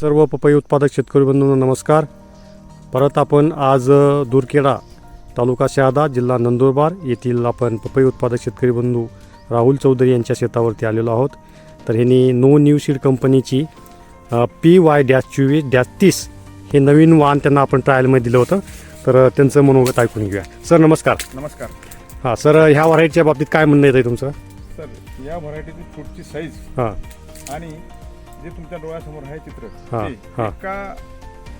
सर्व पपई उत्पादक शेतकरी बंधूंनो नमस्कार. परत आपण आज दूरखेडा तालुका शहादा जिल्हा नंदुरबार येथील आपण पपई उत्पादक शेतकरी बंधू राहुल चौधरी यांच्या शेतावरती आलेलो आहोत. तर ह्यांनी नो न्यू सीड कंपनीची पी वाय डॅश चोवीस डॅश तीस हे नवीन वाहन त्यांना आपण ट्रायलमध्ये दिलं होतं. तर त्यांचं मनोगत ऐकून घेऊया. सर नमस्कार. नमस्कार. हां सर ह्या व्हरायटीच्या बाबतीत काय म्हणणं येतं तुमचं? सर या व्हरायटीची फ्रूटची साईज हां. आणि जे तुमच्या डोळ्यासमोर आहे चित्र हा, ते हा. एका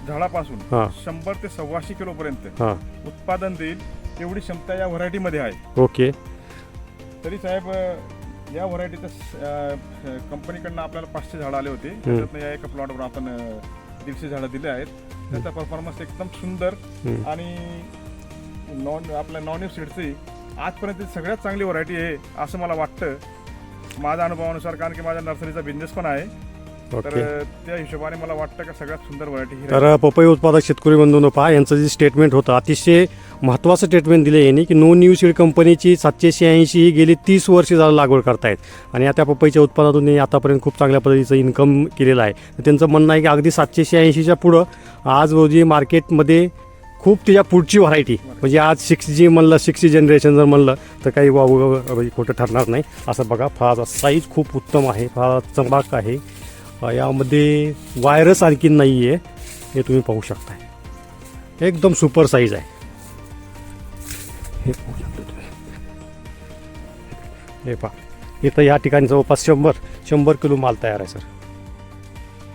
झाडापासून हा. शंभर ते सव्वाशे किलो पर्यंत हां. उत्पादन देईल तेवढी क्षमता या व्हरायटीमध्ये आहे. ओके. तरी साहेब अ, या व्हरायटीचं कंपनीकडनं आपल्याला पाचशे झाडं आले होते. त्याच्यातनं या एका प्लॉटवर आपण अ, दीडशे झाडं दिले आहेत. त्याचा परफॉर्मन्स एकदम सुंदर हम्म. आणि नॉन आपल्या नॉन सीडची आजपर्यंत सगळ्यात चांगली व्हरायटी आहे असं मला वाटतं. माझ्या अनुभवानुसार कारण की माझ्या नर्सरीचा बिझनेस पण आहे. तर त्या हिशोबाने मला वाटतं का सगळ्यात सुंदर व्हरायटी ही तर पपई उत्पादक शेतकरी बंधूंनो पहा यांचं जे स्टेटमेंट होतं अतिशय महत्त्वाचं स्टेटमेंट दिलं यांनी की नो न्यू सीड कंपनीची सातशे शहाऐंशी ही गेली तीस वर्ष झालं लागवड करतायत. आणि आता पपईच्या उत्पादनातून आतापर्यंत खूप चांगल्या पद्धतीचं इन्कम केलेलं आहे. त्यांचं म्हणणं आहे की अगदी सातशे शहाऐंशीच्या पुढं आज रोजी मार्केटमध्ये खूप त्याच्या पुढची व्हरायटी म्हणजे आज सिक्स जी म्हणलं सिक्स जी जनरेशन जर म्हणलं तर काही वा वा- वा- खोटं ठरणार नाही. असं बघा फार साईज खूप उत्तम आहे फार चंबाक आहे. यामध्ये वायरस आणखी नाही आहे हे तुम्ही पाहू शकता एकदम सुपर साईज आहे. हे पाहू शकता तुम्ही. हे पहा. इथं या ठिकाणी जवळपास शंभर शंभर किलो माल तयार आहे सर.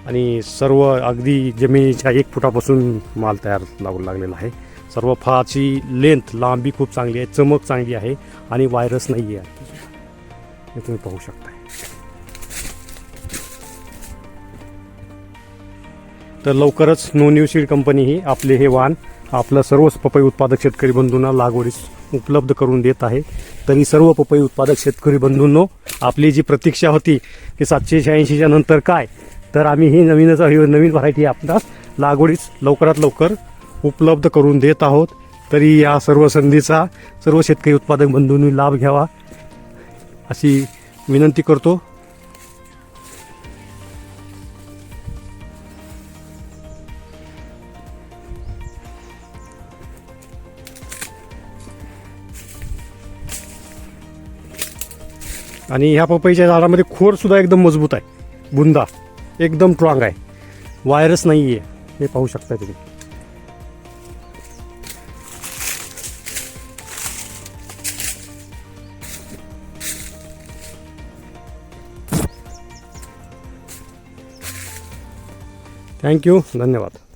आणि सर्व अगदी जमिनीच्या एक फुटापासून माल तयार लागू लागलेला आहे. सर्व फळाची लेंथ लांबी खूप चांगली आहे चमक चांगली आहे आणि व्हायरस नाही आहे हे तुम्ही पाहू शकता तर लवकरच नो न्यू सीड कंपनी ही आपले हे वाहन आपलं सर्व पपई उत्पादक शेतकरी बंधूंना लागवडीस उपलब्ध करून देत आहे. तरी सर्व पपई उत्पादक शेतकरी बंधूंनो आपली जी प्रतीक्षा होती की सातशे शहाऐंशीच्या नंतर काय तर आम्ही ही नवीनच नवीन व्हरायटी आपणास लागवडीस लवकरात लवकर उपलब्ध करून देत आहोत. तरी या सर्व संधीचा सर्व शेतकरी उत्पादक बंधूंनी लाभ घ्यावा अशी विनंती करतो. आणि ह्या पपईच्या झाडामध्ये खोरसुद्धा एकदम मजबूत आहे. बुंदा. एकदम स्ट्रॉंग आहे. वायरस नाही आहे हे पाहू शकता तुम्ही. थँक्यू धन्यवाद.